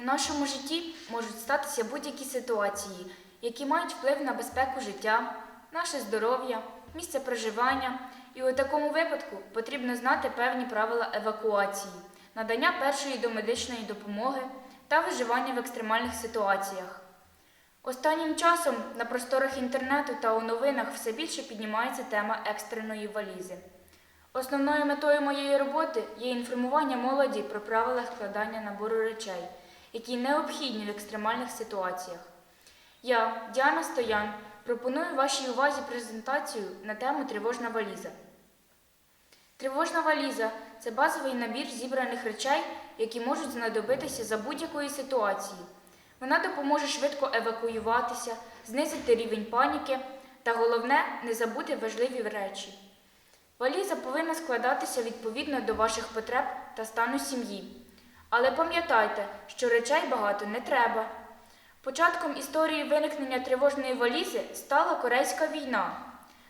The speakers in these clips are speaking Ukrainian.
У нашому житті можуть статися будь-які ситуації, які мають вплив на безпеку життя, наше здоров'я, місце проживання. І у такому випадку потрібно знати певні правила евакуації, надання першої домедичної допомоги та виживання в екстремальних ситуаціях. Останнім часом на просторах інтернету та у новинах все більше піднімається тема екстреної валізи. Основною метою моєї роботи є інформування молоді про правила складання набору речей, які необхідні в екстремальних ситуаціях. Я, Діана Стоян, пропоную вашій увазі презентацію на тему тривожна валіза. Тривожна валіза це базовий набір зібраних речей, які можуть знадобитися за будь-якої ситуації. Вона допоможе швидко евакуюватися, знизити рівень паніки та головне не забути важливі речі. Валіза повинна складатися відповідно до ваших потреб та стану сім'ї. Але пам'ятайте, що речей багато не треба. Початком історії виникнення тривожної валізи стала Корейська війна,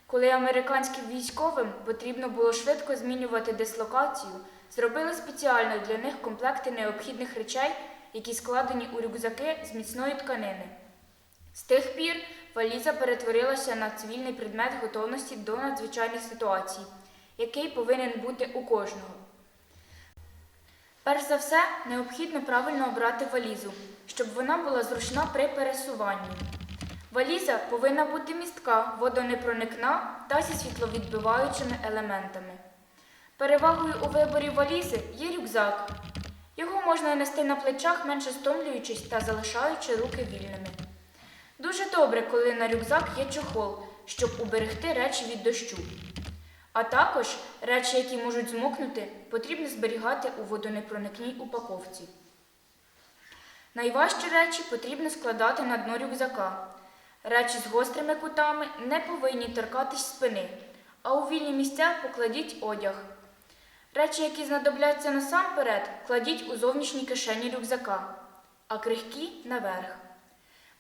коли американським військовим потрібно було швидко змінювати дислокацію, зробили спеціально для них комплекти необхідних речей, які складені у рюкзаки з міцної тканини. З тих пір валіза перетворилася на цивільний предмет готовності до надзвичайних ситуацій, який повинен бути у кожного. Перш за все, необхідно правильно обрати валізу, щоб вона була зручна при пересуванні. Валіза повинна бути містка, водонепроникна та зі світловідбиваючими елементами. Перевагою у виборі валізи є рюкзак. Його можна нести на плечах, менше стомлюючись та залишаючи руки вільними. Дуже добре, коли на рюкзак є чохол, щоб уберегти речі від дощу. А також речі, які можуть змокнути, потрібно зберігати у водонепроникній упаковці. Найважчі речі потрібно складати на дно рюкзака. Речі з гострими кутами не повинні торкатись спини, а у вільні місця покладіть одяг. Речі, які знадобляться насамперед, кладіть у зовнішній кишені рюкзака, а крихкі наверх.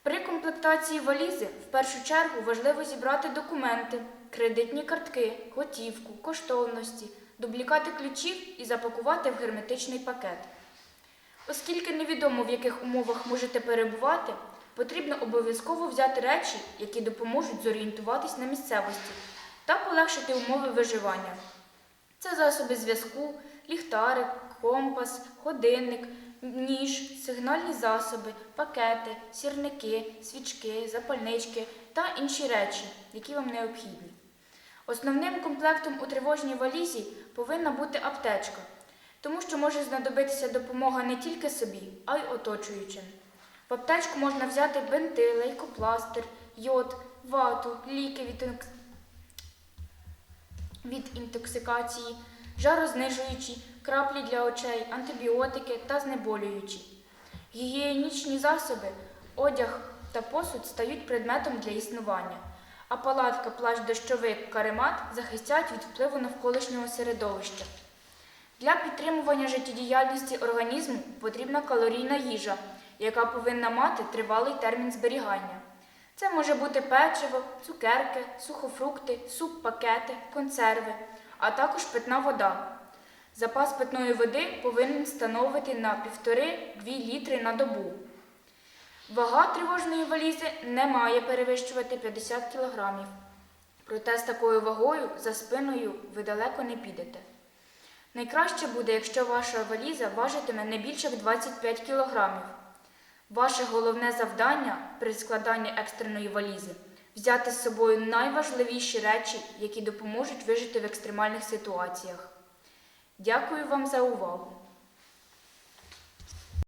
При комплектації валізи в першу чергу важливо зібрати документи, кредитні картки, готівку, коштовності, дублікати ключів і запакувати в герметичний пакет. Оскільки невідомо в яких умовах можете перебувати, потрібно обов'язково взяти речі, які допоможуть зорієнтуватись на місцевості та полегшити умови виживання. Це засоби зв'язку, ліхтарик, компас, годинник, ніж, сигнальні засоби, пакети, сірники, свічки, запальнички та інші речі, які вам необхідні. Основним комплектом у тривожній валізі повинна бути аптечка, тому що може знадобитися допомога не тільки собі, а й оточуючим. В аптечку можна взяти бинти, лейкопластир, йод, вату, ліки від від інтоксикації, жарознижуючі, краплі для очей, антибіотики та знеболюючі. Гігієнічні засоби, одяг та посуд стають предметом для існування, а палатка, плащ, дощовик, каремат захистять від впливу навколишнього середовища. Для підтримування життєдіяльності організму потрібна калорійна їжа, яка повинна мати тривалий термін зберігання. Це може бути печиво, цукерки, сухофрукти, суп-пакети, консерви, а також питна вода. Запас питної води повинен становити на 1,5-2 літри на добу. Вага тривожної валізи не має перевищувати 50 кг. Проте з такою вагою за спиною ви далеко не підете. Найкраще буде, якщо ваша валіза важитиме не більше як 25 кг. Ваше головне завдання при складанні екстреної валізи взяти з собою найважливіші речі, які допоможуть вижити в екстремальних ситуаціях. Дякую вам за увагу!